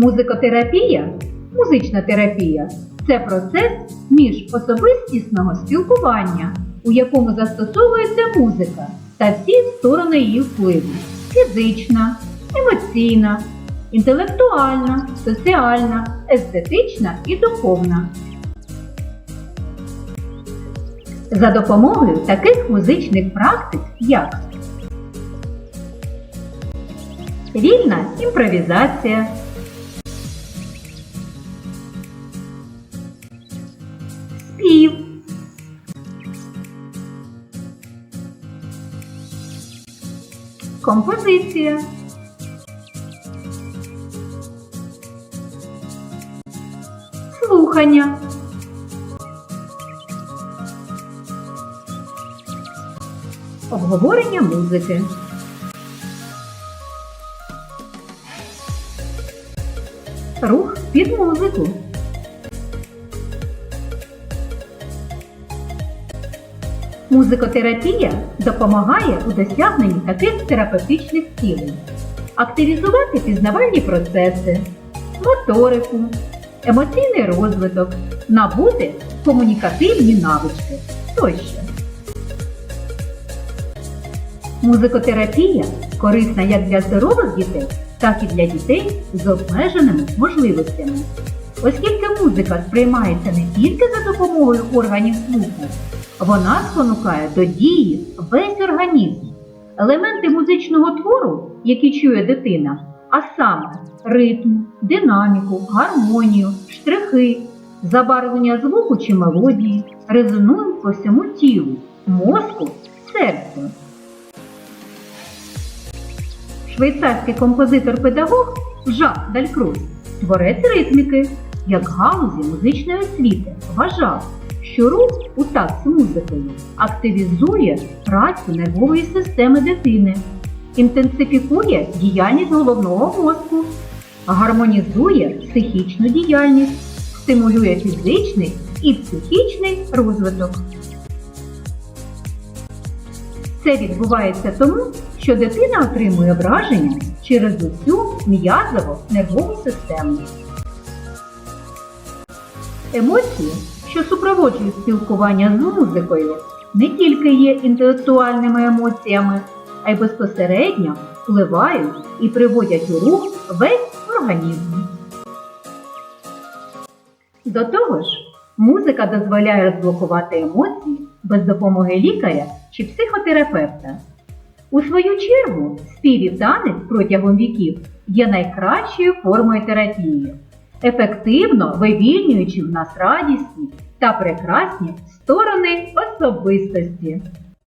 Музикотерапія, музична терапія це процес міжособистісного спілкування, у якому застосовується музика та всі сторони її впливу фізична, емоційна, інтелектуальна, соціальна, естетична і духовна. За допомогою таких музичних практик, як вільна імпровізація, композиція, слухання. Обговорення музики. Рух під музику. Музикотерапія допомагає у досягненні таких терапевтичних цілей. Активізувати пізнавальні процеси, моторику, емоційний розвиток, набути комунікативні навички тощо. Музикотерапія корисна як для здорових дітей, так і для дітей з обмеженими можливостями. Оскільки музика сприймається не тільки за допомогою органів слуху, вона спонукає до дії весь організм. Елементи музичного твору, які чує дитина, а саме ритм, динаміку, гармонію, штрихи, забарвлення звуку чи мелодії, резонують по всьому тілу, мозку, серцю. Швейцарський композитор-педагог Жак Далькрус, творець ритміки, як галузі музичної освіти, вважав, що рух у такт з музикою активізує працю нервової системи дитини, інтенсифікує діяльність головного мозку, гармонізує психічну діяльність, стимулює фізичний і психічний розвиток. Це відбувається тому, що дитина отримує враження через усю м'язово-нервову систему. Емоції, що супроводжують спілкування з музикою, не тільки є інтелектуальними емоціями, а й безпосередньо впливають і приводять у рух весь організм. До того ж, музика дозволяє розблокувати емоції без допомоги лікаря чи психотерапевта. У свою чергу, спів і танець протягом віків є найкращою формою терапії, ефективно вивільнюючи в нас радісні та прекрасні сторони особистості.